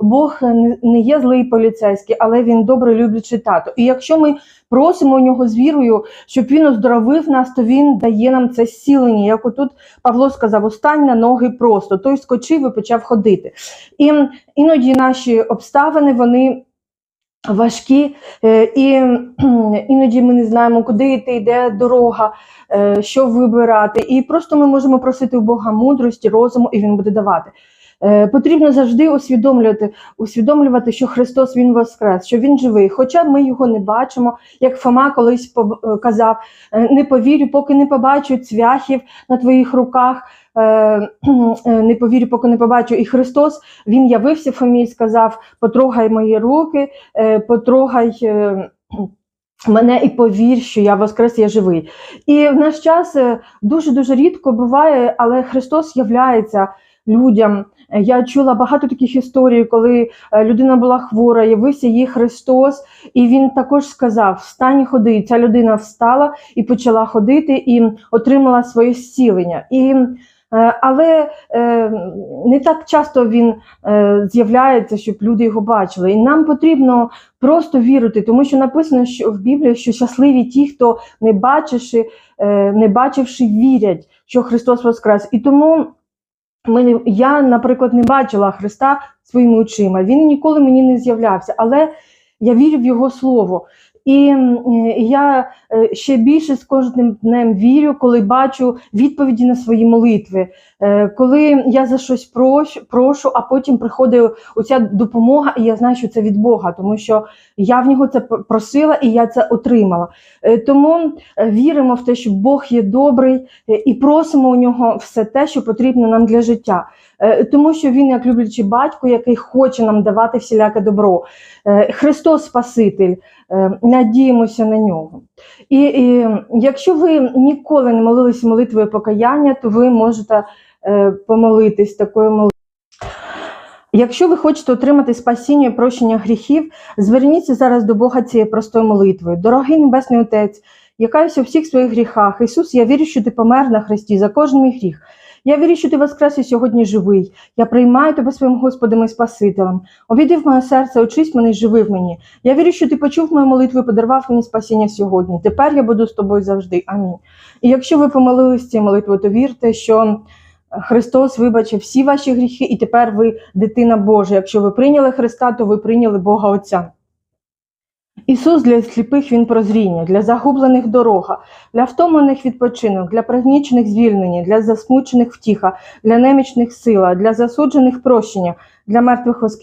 Бог не- є злий поліцейський, але він добре люблячий тато. І якщо ми просимо у нього з вірою, щоб він оздоровив нас, то він дає нам це зцілення. Як отут Павло сказав, устань на ноги просто. Той скочив і почав ходити. І іноді наші обставини вони. Важкі, е, і іноді ми не знаємо, куди йти, де дорога, е, що вибирати. І просто ми можемо просити у Бога мудрості, розуму, і Він буде давати. Е, Потрібно завжди усвідомлювати, усвідомлювати, що Христос Він воскрес, що Він живий. Хоча ми його не бачимо, як Фома колись е, казав: е, не повірю, поки не побачу цвяхів на твоїх руках. Не повірю, поки не побачу. І Христос Він явився Фомі і сказав: потрогай мої руки, потрогай. Мене і повір, що я воскрес, я живий. І в наш час дуже дуже рідко буває, але Христос являється людям. Е, Я чула багато таких історій, коли е, людина була хвора, явився їй Христос, і він також сказав: Встань ходи. Ця людина встала і почала ходити, і отримала своє зцілення. І, е, але не так часто він з'являється, щоб люди його бачили. І нам потрібно просто вірити, тому що написано що в Біблії, що щасливі ті, хто не бачивши, не бачивши, вірять, що Христос воскрес. І тому ми, я, наприклад, не бачила Христа своїми очима. Він ніколи мені не з'являвся, але я вірю в Його Слово. І я е, ще більше з кожним днем вірю, коли бачу відповіді на свої молитви, Е, коли я за щось прошу, а потім приходить оця допомога, і я знаю, що це від Бога, тому що я в нього це пр- просила і я це отримала. Е, Тому віримо в те, що Бог є добрий, і просимо у нього все те, що потрібно нам для життя. Е, Тому що він, як люблячий батько, який хоче нам давати всіляке добро. Е, Христос Спаситель, е, надіємося на нього. І, і якщо ви ніколи не молилися молитвою покаяння, то ви можете помолитись такою молитвою. Якщо ви хочете отримати спасіння і прощення гріхів, зверніться зараз до Бога цією простою молитвою. Дорогий Небесний Отець, я каюся у всіх своїх гріхах. Ісус, я вірю, що ти помер на хресті за кожен мій гріх. Я вірю, що ти воскрес і сьогодні живий. Я приймаю тебе своїм Господом і Спасителем. Увійди в моє серце, очись мене і в мені. Я вірю, що ти почув мою молитву і подарував мені спасіння сьогодні. Тепер я буду з тобою завжди. Амінь. І якщо ви помолились цією молитвою, то вірте, що Христос вибачив всі ваші гріхи, і тепер ви дитина Божа. Якщо ви прийняли Христа, то ви прийняли Бога Отця. Ісус для сліпих Він прозріння, для загублених дорога, для втомлених відпочинок, для пригнічених звільнення, для засмучених втіха, для немічних сила, для засуджених прощення, для мертвих воскресіння.